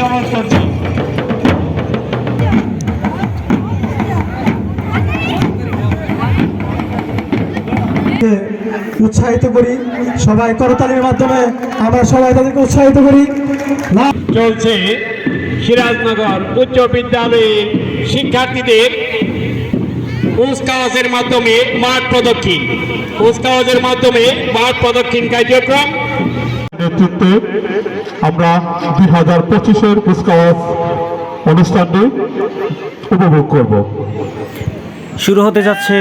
বিদ্যমান করছি উৎসাহিত করি সবাই করতালির মাধ্যমে আমরা সবাই তাদেরকে উৎসাহিত করি। চলছে সিরাজনগর উচ্চ বিদ্যালয়ের শিক্ষার্থীদের কুচকাওয়াজের মাধ্যমে মাঠ প্রদক্ষিণ। কুচকাওয়াজের মাধ্যমে মাঠ প্রদক্ষিণ কার্যক্রম। নেতৃত্বে আমরা দুই হাজার পঁচিশের কুচকাওয়াজ অনুষ্ঠানটি উপভোগ করব। শুরু হতে যাচ্ছে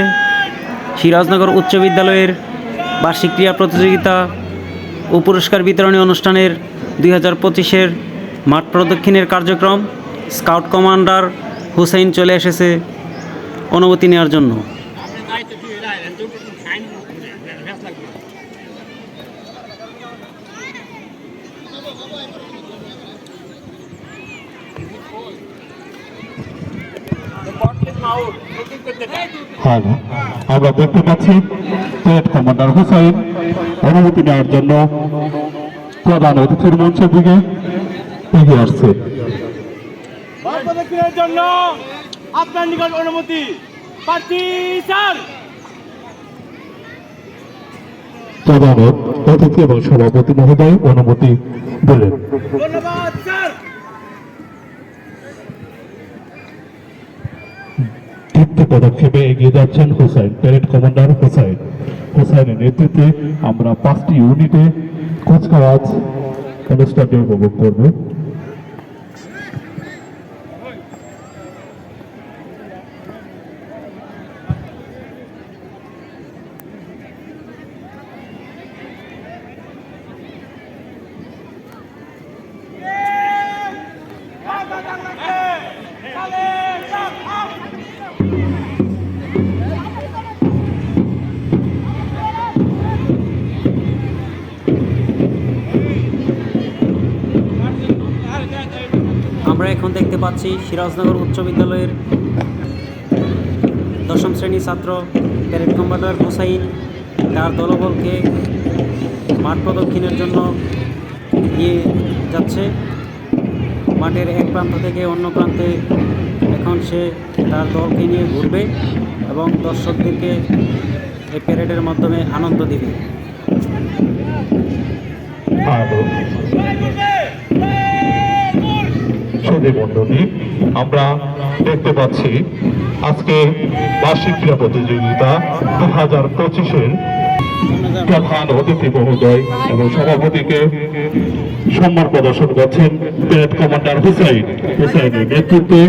সিরাজনগর উচ্চ বিদ্যালয়ের বার্ষিক ক্রীড়া প্রতিযোগিতা ও পুরস্কার বিতরণী অনুষ্ঠানের দুই হাজার পঁচিশের মাঠ প্রদক্ষিণের কার্যক্রম স্কাউট কমান্ডার হুসাইন চলে এসেছে অনুমতি নেওয়ার জন্য। আমরা দেখতে পাচ্ছি স্টেট কমান্ডার হুসাইন অনুমতি নেওয়ার জন্য প্রধান অতিথির মঞ্চের দিকে এগিয়ে আসছে। জন্য আপনার নিকট অনুমতি। প্রধান অতিথি এবং সভাপতি মহোদয় অনুমতি দিলেন। ধন্যবাদ পদক্ষেপে এগিয়ে যাচ্ছেন হুসাইন, প্যারেড কমান্ডার হুসাইন। হুসাইনের নেতৃত্বে আমরা পাঁচটি ইউনিটে কুচকাওয়াজ অনুষ্ঠানটি উপভোগ করব। আমরা এখন দেখতে পাচ্ছি সিরাজনগর উচ্চ বিদ্যালয়ের দশম শ্রেণির ছাত্র প্যারেড কমান্ডার হুসাইন। তার দলবলকে মাঠ প্রদক্ষিণের জন্য নিয়ে যাচ্ছে। মাঠের এক প্রান্ত থেকে অন্য প্রান্তে এখন সে তার দলকে নিয়ে ঘুরবে এবং দর্শকদেরকে এই প্যারেডের মাধ্যমে আনন্দ দিবে। মণ্ডলী আমরা দেখতে পাচ্ছি আজকে বার্ষিক ক্রীড়া প্রতিযোগিতা দু হাজার পঁচিশের প্রধান অতিথি মহোদয় এবং সভাপতিকে সম্মান প্রদর্শন করছেন প্যারেড কমান্ডার হুসাইন। হুসাইনের নেতৃত্বে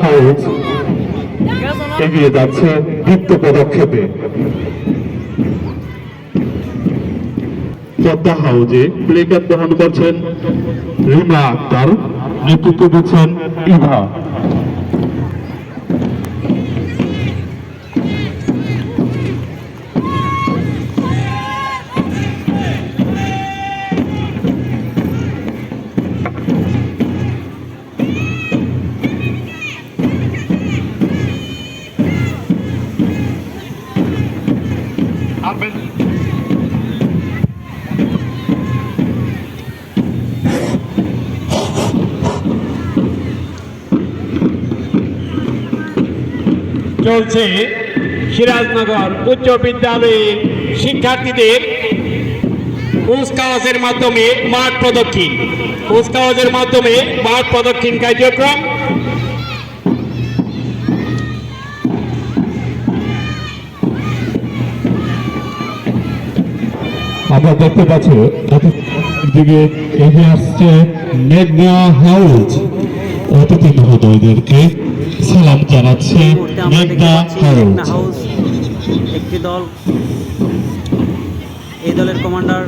হাউস এগিয়ে যাচ্ছে দ্বিতীয় পদক্ষেপে। পদ্মা হাউজে প্লেকার্ড গ্রহণ করছেন রিমা আক্তার। নেতৃত্ব দিচ্ছেন ইভা। চলছে সিরাজনগর উচ্চ বিদ্যালয়ের শিক্ষার্থীদের কুচকাওয়াজের মাধ্যমে মাঠ প্রদক্ষিণ। কুচকাওয়াজের মাধ্যমে মাঠ প্রদক্ষিণ কার্যক্রম। আমরা দেখতে পাচ্ছি দিকে এগিয়ে আসছে মেঘনা হাউস। অতিথি মহোদয়দেরকে। সালাম জানাচ্ছে মেঘনা হাউস। একটি দল। এই দলের কমান্ডার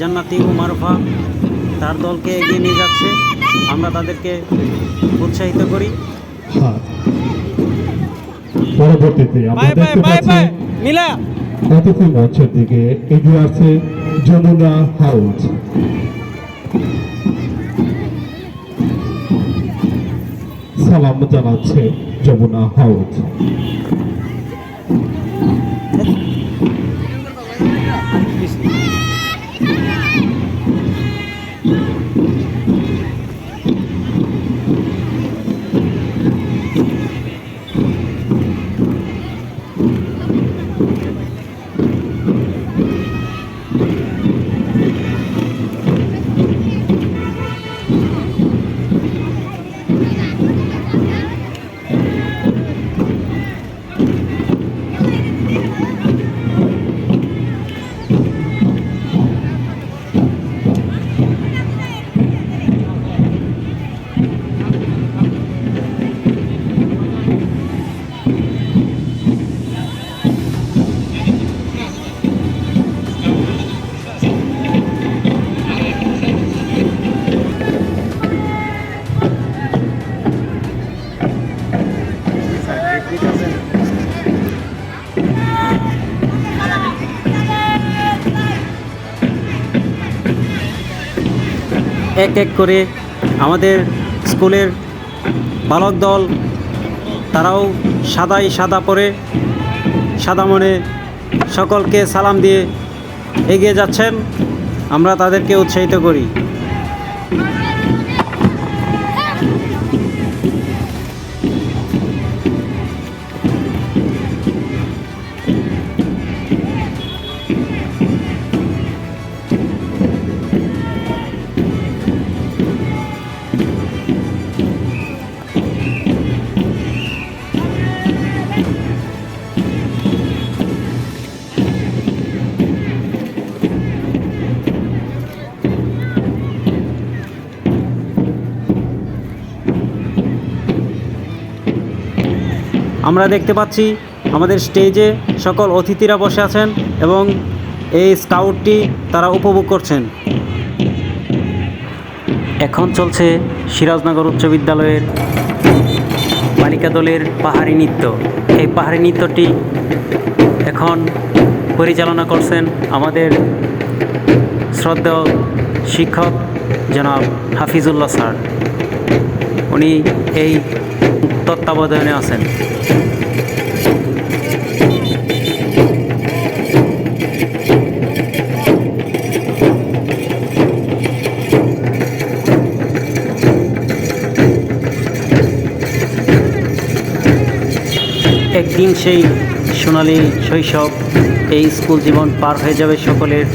জান্নাতি ও মারুফা তার দলকে এগিয়ে নিয়ে যাচ্ছে। আমরা তাদেরকে উৎসাহিত করি। হ্যাঁ। পরবর্তীতে আমরা দেখতে পাচ্ছি মিলা। অতিথি মঞ্চের দিকে এগিয়ে আসছে যমুনা হাউস। সালাম জানাচ্ছে যমুনা হাউস। এক এক করে আমাদের স্কুলের বালক দল, তারাও সাদাই সাদা পরে সাদা মনে সকলকে সালাম দিয়ে এগিয়ে যাচ্ছেন। আমরা তাদেরকে উৎসাহিত করি। আমরা দেখতে পাচ্ছি আমাদের স্টেজে সকল অতিথিরা বসে আছেন এবং এই স্কাউটটি তারা উপভোগ করছেন। এখন চলছে সিরাজনগর উচ্চ বিদ্যালয়ের বালিকা দলের পাহাড়ি নৃত্য। এই পাহাড়ি নৃত্যটি এখন পরিচালনা করছেন আমাদের শ্রদ্ধেয় শিক্ষক জনাব হাফিজুল্লাহ স্যার। উনি এই তত্ত্বাবধানে আছেন। একদিন সেই সোনালি শৈশব এই স্কুল জীবন পার হয়ে যাবে সকলের,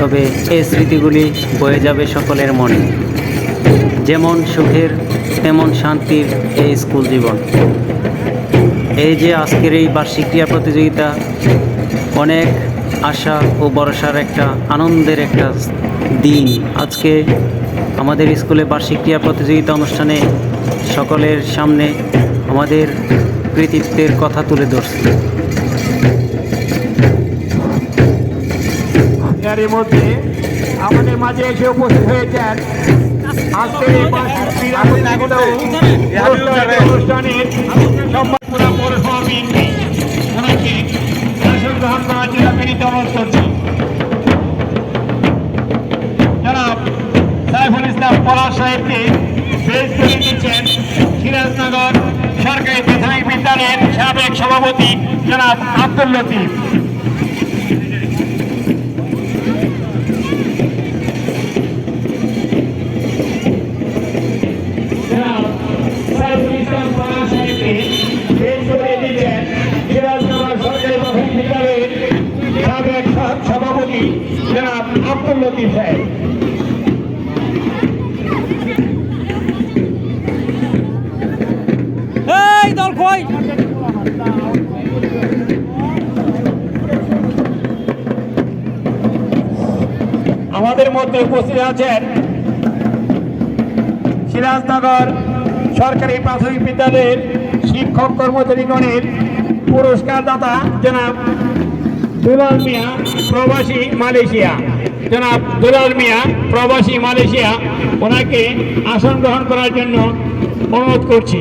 তবে এই স্মৃতিগুলি বয়ে যাবে সকলের মনে। যেমন সুখের, তেমন শান্তির এই স্কুল জীবন। এই যে আজকের এই বার্ষিক ক্রীড়া প্রতিযোগিতা, অনেক আশা ও ভরসার একটা আনন্দের একটা দিন। আজকে আমাদের স্কুলে বার্ষিক ক্রীড়া প্রতিযোগিতা অনুষ্ঠানে সকলের সামনে আমাদের কৃতিত্বের কথা তুলে ধরছি। আমাদের মাঝে এসে উপস্থিত হয়েছেন বার্ষিক ক্রীড়া প্রতিযোগিতা পৌরসভা বিএনপি ওনাকে আসন গ্রহণ করার জন্য বিনীত অনুরোধ সরকারি প্রাথমিক বিদ্যালয়ের সাবেক সভাপতি জনাব আব্দুল লতিফ। আমাদের মধ্যে উপস্থিত আছেন সিরাজনগর সরকারি প্রাথমিক বিদ্যালয়ের শিক্ষক কর্মচারীগণের পুরস্কার দাতা জনাব দুলাল মিয়া, প্রবাসী মালয়েশিয়া। জনাব দুলাল মিয়া, প্রবাসী মালয়েশিয়া, ওনাকে আসন গ্রহণ করার জন্য অনুরোধ করছি।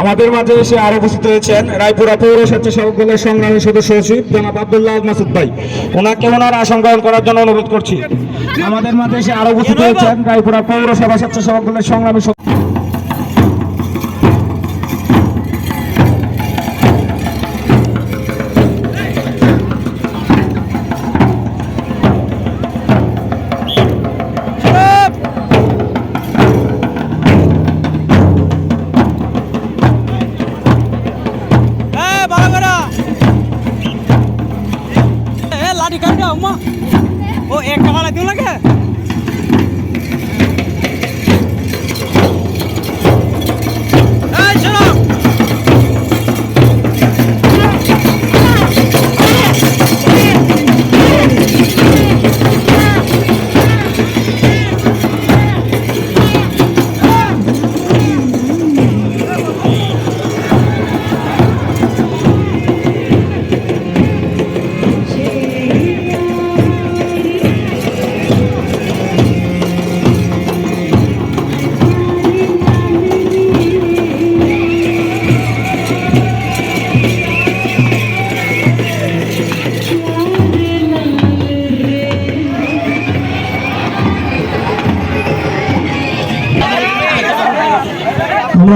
আমাদের মাঝে এসে আরও উপস্থিত হয়েছেন রায়পুরা পৌর স্বেচ্ছাসেবক দলের সংগ্রামী সদস্য সচিব জনাব আবদুল্লাহ মাসুদ ভাই। ওনাকে ওনার আসন করার জন্য অনুরোধ করছি। আমাদের মাঝে এসে আরও উপস্থিত হয়েছেন রায়পুরা পৌরসভা স্বেচ্ছাসেবক দলের সংগ্রামী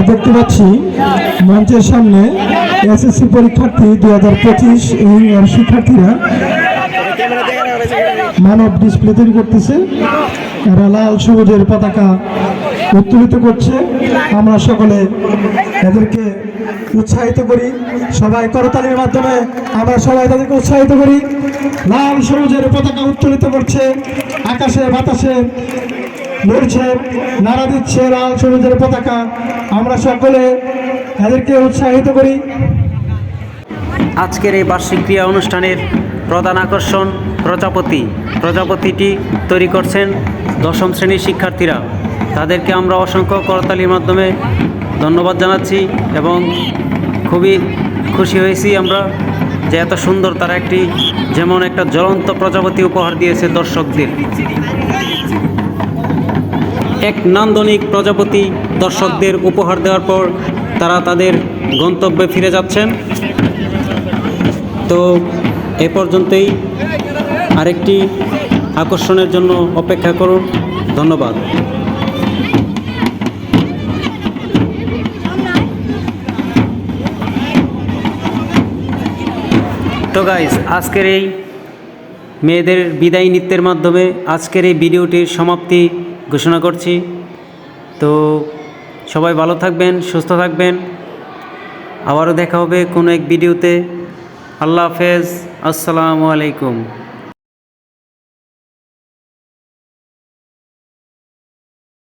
দেখতে পাচ্ছি মঞ্চের সামনে এসএসসি পরীক্ষার্থী দুই হাজার পঁচিশ এর শিক্ষার্থীরা মানব ডিসপ্লে তৈরি করতেছে। এরা লাল, সবুজের পতাকা উত্তোলিত করছে। আমরা সকলে এদেরকে উৎসাহিত করি। সবাই করতালির মাধ্যমে আমরা সবাই তাদেরকে উৎসাহিত করি। লাল, সবুজের পতাকা উত্তোলিত করছে। আকাশে বাতাসে লড়ছে নাড়া দিচ্ছে লাল সবুজের পতাকা। আমরা সকলে তাদেরকে উৎসাহিত করি। আজকের এই বার্ষিক ক্রিয়া অনুষ্ঠানের প্রধান আকর্ষণ প্রজাপতি। প্রজাপতিটি তৈরি করছেন দশম শ্রেণির শিক্ষার্থীরা। তাদেরকে আমরা অসংখ্য করতালির মাধ্যমে ধন্যবাদ জানাচ্ছি এবং খুবই খুশি হয়েছি আমরা যে এত সুন্দর তারা একটি যেমন একটা জ্বলন্ত প্রজাপতি উপহার দিয়েছে দর্শকদের। এক নান্দনিক প্রজাপতি দর্শকদের উপহার দেওয়ার পর তারা তাদের গন্তব্যে ফিরে যাচ্ছেন। তো এ পর্যন্তই। আরেকটি আকর্ষণের জন্য অপেক্ষা করুন। ধন্যবাদ। তো গাইজ আজকের এই মেয়েদের বিদায় নৃত্যের মাধ্যমে আজকের এই ভিডিওটির সমাপ্তি ঘোষণা করছি। তো সবাই ভালো থাকবেন, সুস্থ থাকবেন। আবারও দেখা হবে কোনো এক ভিডিওতে। আল্লাহ হাফেজ। আসসালামু আলাইকুম।